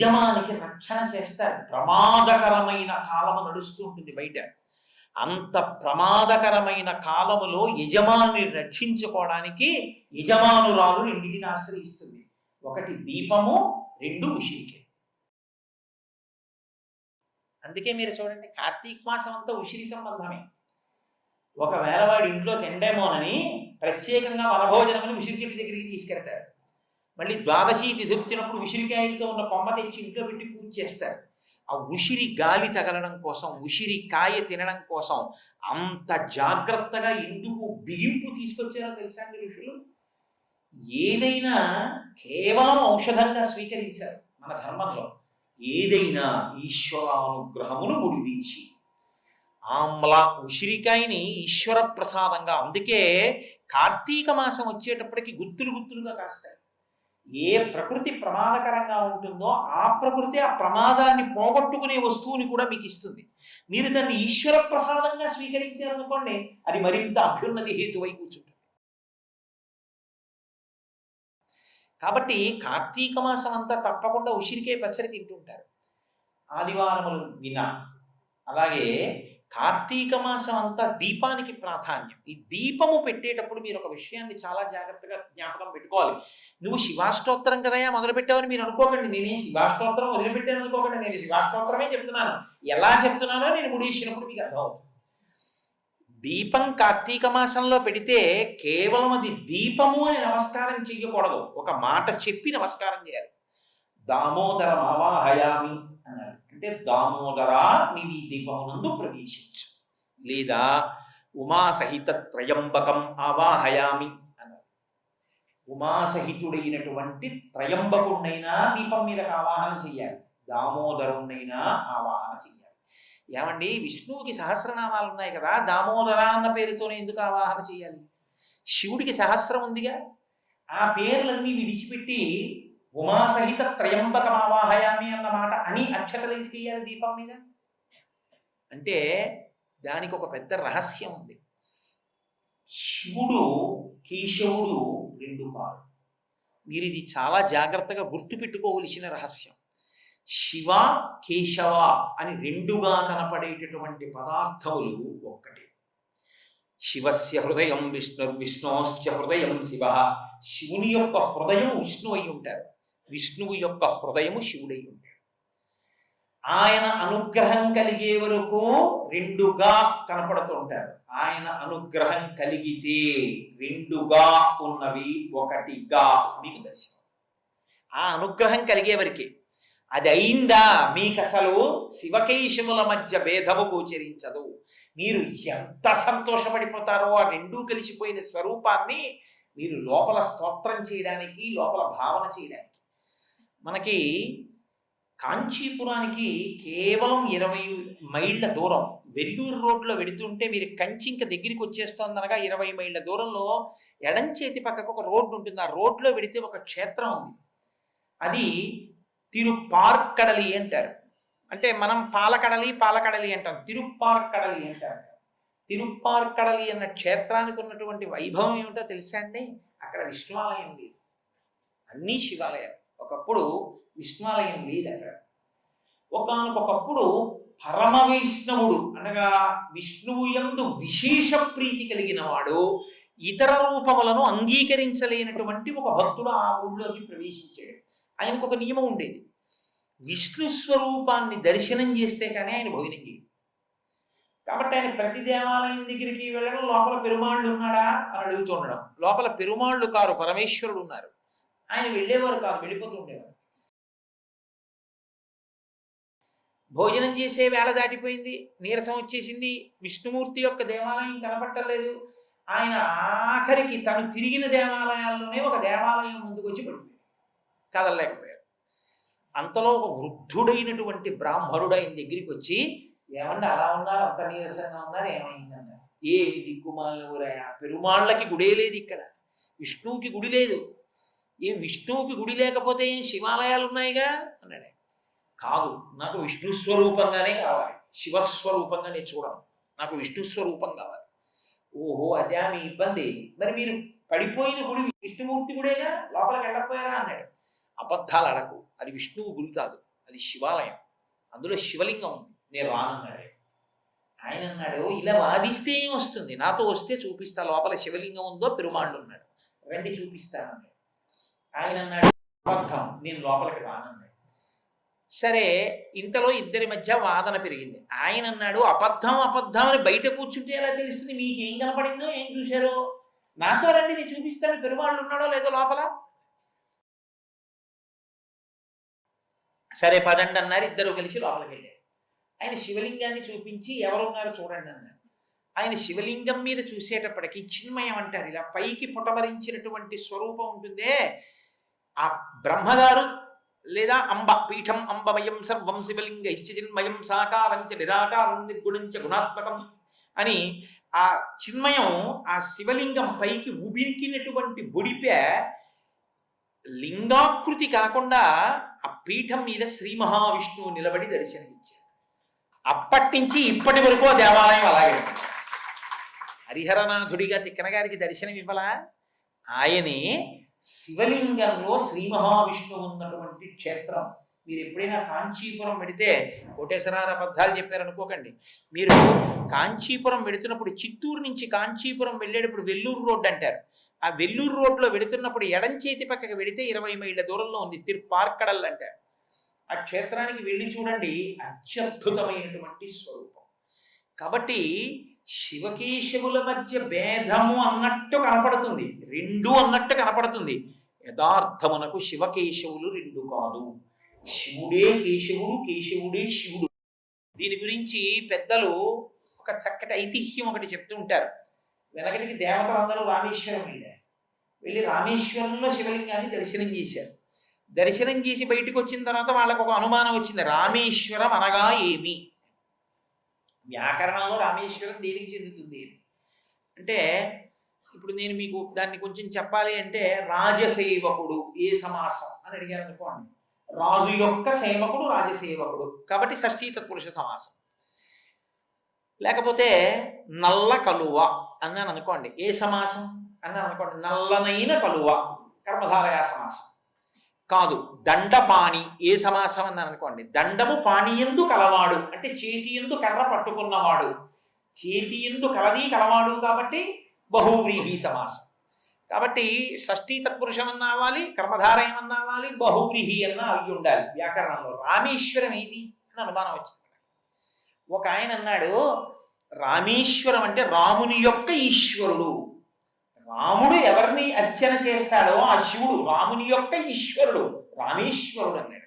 యజమానికి రక్షణ చేస్తారు ప్రమాదకరమైన కాలము నడుస్తూ ఉంటుంది బయట. అంత ప్రమాదకరమైన కాలములో యజమాని రక్షించుకోవడానికి యజమానురాలు రెండింటిని ఆశ్రయిస్తుంది. ఒకటి దీపము రెండు ఉసిరికే. అందుకే మీరు చూడండి కార్తీక మాసం అంతా ఉసిరి సంబంధమే. ఒకవేళ వాడి ఇంట్లో తిండేమోనని ప్రత్యేకంగా వనభోజనమని ఉసిరి చెట్టు దగ్గరికి తీసుకెడతాడు మళ్ళీ ద్వాదశి తిథి వచ్చినప్పుడు ఉసిరికాయలతో ఉన్న కొమ్మ తెచ్చి ఇంట్లో పెట్టి పూజ చేస్తారు. ఆ ఉసిరి గాలి తగలడం కోసం ఉసిరి కాయ తినడం కోసం అంత జాగ్రత్తగా ఎందుకు బిగింపు తీసుకొచ్చారో తెలుసా అండి ఋషులు? ఏదైనా కేవలం ఔషధంగా స్వీకరించారు మన ధర్మంలో. ఏదైనా ఈశ్వరానుగ్రహమును ముడివేసి ఆమ్ల ఉసిరికాయని ఈశ్వర ప్రసాదంగా అందుకే కార్తీక మాసం వచ్చేటప్పటికి గుత్తులు గుత్తులుగా కాస్తాయి. ఏ ప్రకృతి ప్రమాదకరంగా ఉంటుందో ఆ ప్రకృతి ఆ ప్రమాదాన్ని పోగొట్టుకునే వస్తువుని కూడా మీకు ఇస్తుంది. మీరు దాన్ని ఈశ్వర ప్రసాదంగా స్వీకరించారనుకోండి అది మరింత అభ్యున్నతి హేతువై కూర్చుంటుంది. కాబట్టి కార్తీక మాసం అంతా తప్పకుండా ఉసిరికే పచ్చడి తింటుంటారు ఆదివారములు వినా. అలాగే కార్తీక మాసం అంతా దీపానికి ప్రాధాన్యం. ఈ దీపము పెట్టేటప్పుడు మీరు ఒక విషయాన్ని చాలా జాగ్రత్తగా జ్ఞాపకం పెట్టుకోవాలి. నువ్వు శివాష్టోత్తరం కదయా మొదలు పెట్టావని మీరు అనుకోకండి. నేనే శివాష్టోత్తరం వదిలిపెట్టాను అనుకోకండి. నేను శివాష్టోత్తరమే చెప్తున్నాను. ఎలా చెప్తున్నానో నేను ముడిసినప్పుడు మీకు అర్థమవుతుంది. దీపం కార్తీక మాసంలో పెడితే కేవలం అది దీపము అని నమస్కారం చెయ్యకూడదు. ఒక మాట చెప్పి నమస్కారం చేయాలి. దామోదరం ఆవాహయామి అన్నారు. అంటే దామోదరా నీవి ఈ దీపమునందు ప్రవేశించు. లేదా ఉమాసహిత త్రయంబకం ఆవాహయామి అన్నారు. ఉమాసహితుడైనటువంటి త్రయంబకుణ్ణైనా దీపం మీద ఆవాహన చెయ్యాలి. దామోదరుణ్ణైనా ఆవాహన చెయ్యాలి. ఏమండి? విష్ణువుకి సహస్రనామాలు ఉన్నాయి కదా దామోదర అన్న పేరుతోనే ఎందుకు ఆవాహన చేయాలి శివుడికి సహస్రం ఉందిగా. ఆ పేర్లన్నీ విడిచిపెట్టి ఉమాసహిత త్రయంబకం ఆవాహయామి అన్నమాట అని అక్షతలు ఎందుకు వేయాలి దీపం మీద? అంటే దానికి ఒక పెద్ద రహస్యం ఉంది. శివుడు కేశవుడు రెండు పాలు. మీరు ఇది చాలా జాగ్రత్తగా గుర్తుపెట్టుకోవలసిన రహస్యం. శివ కేశవ అని రెండుగా కనపడేటటువంటి పదార్థములు ఒక్కటి. శివస్య హృదయం విష్ణు విష్ణోశ్చ హృదయం శివ. శివుని యొక్క హృదయం విష్ణు అయి ఉంటారు. విష్ణువు యొక్క హృదయము శివుడై ఉంటాడు ఆయన అనుగ్రహం కలిగే వరకు రెండుగా కనపడుతుంటారు. ఆయన అనుగ్రహం కలిగితే రెండుగా ఉన్నవి ఒకటిగా మీకు దర్శనం. ఆ అనుగ్రహం కలిగే వరకే. అది అయిందా మీకు అసలు శివకేశముల మధ్య భేదము గోచరించదు. మీరు ఎంత సంతోషపడిపోతారో ఆ రెండూ కలిసిపోయిన స్వరూపాన్ని మీరు లోపల స్తోత్రం చేయడానికి లోపల భావన చేయడానికి మనకి కాంచీపురానికి కేవలం ఇరవై మైళ్ళ దూరం. వెల్లూరు రోడ్లో వెడుతుంటే మీరు కంచి ఇంకా దగ్గరికి వచ్చేస్తోందనగా ఇరవై మైళ్ళ దూరంలో ఎడం చేతి పక్కకు ఒక రోడ్డు ఉంటుంది. ఆ రోడ్లో వెడితే ఒక క్షేత్రం ఉంది. అది తిరుపార్కడలి అంటారు. అంటే మనం పాలకడలి పాలకడలి అంటాం. తిరుపార్కడలి అంటారు. తిరుపార్కడలి అన్న క్షేత్రానికి ఉన్నటువంటి వైభవం ఏమిటో తెలుసా అండి? అక్కడ విష్ణువాలయం లేదు అన్నీ శివాలయాలు. ఒకప్పుడు విష్ణువాలయం లేదు అక్కడ ఒకనకొకప్పుడు పరమ వైష్ణవుడు అనగా విష్ణువు యందు విశేష ప్రీతి కలిగిన వాడు ఇతర రూపములను అంగీకరించలేనటువంటి ఒక భక్తుడు ఆ ఊళ్ళోకి ప్రవేశించాడు. ఆయనకు ఒక నియమం ఉండేది. విష్ణు స్వరూపాన్ని దర్శనం చేస్తే కానీ ఆయన భోజనం చేయడు. కాబట్టి ఆయన ప్రతి దేవాలయం దగ్గరికి వెళ్ళడం లోపల పెరుమాళ్ళు ఉన్నాడా అని అడుగుతుండడం లోపల పెరుమాళ్ళు కారు పరమేశ్వరుడు ఉన్నారు. ఆయన వెళ్ళేవారు కాదు వెళ్ళిపోతూ ఉండేవారు. భోజనం చేసే వేళ దాటిపోయింది. నీరసం వచ్చేసింది. విష్ణుమూర్తి యొక్క దేవాలయం కనపట్టలేదు ఆయన ఆఖరికి తను తిరిగిన దేవాలయాల్లోనే ఒక దేవాలయం ముందుకు వచ్చి పడిపోయాడు. కదలలేకపోయాడు. అంతలో ఒక వృద్ధుడైనటువంటి బ్రాహ్మణుడు ఆయన దగ్గరికి వచ్చి ఏమన్నా అలా ఉన్నారు? అంత నీరసంగా ఉన్నారు? ఏమైందన్నారు? ఏమి దిక్కుమాలూరయ్యా పెరుమాళ్ళకి గుడే లేదు ఇక్కడ. విష్ణువుకి గుడి లేదు. ఏం విష్ణువుకి గుడి లేకపోతే ఏం శివాలయాలు ఉన్నాయిగా అన్నాడు. కాదు నాకు విష్ణు స్వరూపంగానే కావాలి. శివస్వరూపంగా నేను చూడను. నాకు విష్ణు స్వరూపం కావాలి. ఓహో అదే మీ ఇబ్బంది. మరి మీరు పడిపోయిన గుడి విష్ణుమూర్తి గుడేగా? లోపలికి వెళ్ళకపోయారా? అన్నాడు. అబద్ధాలు అడకు అది విష్ణువు గుడి కాదు. అది శివాలయం. అందులో శివలింగం ఉంది. నేను రానన్నాడు ఆయన. ఆయన అన్నాడు ఇలా వాదిస్తే ఏం వస్తుంది? నాతో వస్తే చూపిస్తా. లోపల శివలింగం ఉందో పెరుమాళ్ళు ఉన్నాడు రండి చూపిస్తానన్నాడు ఆయన అన్నాడు అబద్ధం నేను లోపలికి రానన్నాడు. సరే ఇంతలో ఇద్దరి మధ్య వాదన పెరిగింది. ఆయన అన్నాడు అబద్ధం అబద్ధం అని బయట కూర్చుంటే ఎలా తెలుస్తుంది? మీకు ఏం కనపడిందో ఏం చూశారో? నాతో రండి నేను చూపిస్తాను. పెరువాళ్ళు ఉన్నాడో లేదో లోపల? సరే పదండి అన్నారు. ఇద్దరు కలిసి లోపలికి వెళ్ళారు. ఆయన శివలింగాన్ని చూపించి ఎవరున్నారో చూడండి అన్నారు. ఆయన శివలింగం మీద చూసేటప్పటికి చిన్మయం అంటారు. ఇలా పైకి పుటమరించినటువంటి స్వరూపం ఉంటుందే. ఆ బ్రహ్మగారు లేదా అంబ పీఠం అంబమయం సర్వం శివలింగ ఇశ్చిన్మయం సాకారంచ నిరాకారం నిర్గుణంచ గుణాత్మకం అని ఆ చిన్మయం ఆ శివలింగం పైకి ఉబిరికినటువంటి బొడిపే లింగాకృతి కాకుండా ఆ పీఠం మీద శ్రీ మహావిష్ణువు నిలబడి దర్శనమిచ్చారు అప్పటి నుంచి ఇప్పటి వరకు దేవాలయం అలాగే హరిహరనాథుడిగా తిక్కన గారికి దర్శనం ఇవ్వలా ఆయనే శివలింగంలో శ్రీ మహావిష్ణువు ఉన్నటువంటి క్షేత్రం. మీరు ఎప్పుడైనా కాంచీపురం పెడితే కోటేశ్వరార అబద్ధాలు చెప్పారనుకోకండి మీరు కాంచీపురం వెడుతున్నప్పుడు చిత్తూరు నుంచి కాంచీపురం వెళ్ళేటప్పుడు వెల్లూరు రోడ్డు అంటారు. ఆ వెల్లూరు రోడ్లో వెడుతున్నప్పుడు ఎడం చేతి పక్కకి వెడితే ఇరవై మైళ్ళ దూరంలో ఉంది తిరుపార్కడల్ అంటారు. ఆ క్షేత్రానికి వెళ్ళి చూడండి అత్యద్భుతమైనటువంటి స్వరూపం. కాబట్టి శివకేశవుల మధ్య భేదము అన్నట్టు కనపడుతుంది. రెండు అన్నట్టు కనపడుతుంది. యథార్థమునకు శివకేశవులు రెండు కాదు. శివుడే కేశవుడు కేశవుడే శివుడు. దీని గురించి పెద్దలు ఒక చక్కటి ఐతిహ్యం ఒకటి చెప్తూ ఉంటారు. వెనకటికి దేవతలందరూ రామేశ్వరం వెళ్ళారు. వెళ్ళి రామేశ్వరంలో శివలింగాన్ని దర్శనం చేశారు. దర్శనం చేసి బయటకు వచ్చిన తర్వాత వాళ్ళకు ఒక అనుమానం వచ్చింది. రామేశ్వరం అనగా ఏమి? వ్యాకరణంలో రామేశ్వరం దేనికి చెందుతుంది? అంటే ఇప్పుడు నేను మీకు దాన్ని కొంచెం చెప్పాలి అంటే రాజసేవకుడు ఏ సమాసం అని అడిగారు అనుకోండి. రాజు యొక్క సేవకుడు రాజసేవకుడు. కాబట్టి షష్ఠీ తత్పురుష సమాసం. లేకపోతే నల్ల కలువ అన్నాను అనుకోండి ఏ సమాసం? అన్నాను అనుకోండి నల్లనైన కలువ కర్మధారయా సమాసం. కాదు దండపాణి ఏ సమాసం అని అనుకోండి. దండము పాణియందు కలవాడు అంటే చేతి ఎందు కర్ర పట్టుకున్నవాడు. చేతి ఎందు కలది కలవాడు కాబట్టి బహువ్రీహి సమాసం. కాబట్టి షష్ఠీ తత్పురుషం అవ్వాలి కర్మధారయం అన్న అవ్వాలి బహువ్రీహి అన్న అవి ఉండాలి. వ్యాకరణంలో రామేశ్వరం ఏది అని అనుమానం వచ్చింది. ఒక ఆయన అన్నాడు రామేశ్వరం అంటే రాముని యొక్క ఈశ్వరుడు. రాముడు ఎవరిని అర్చన చేస్తాడో ఆ శివుడు రాముని యొక్క ఈశ్వరుడు రామేశ్వరుడు అన్నాడు.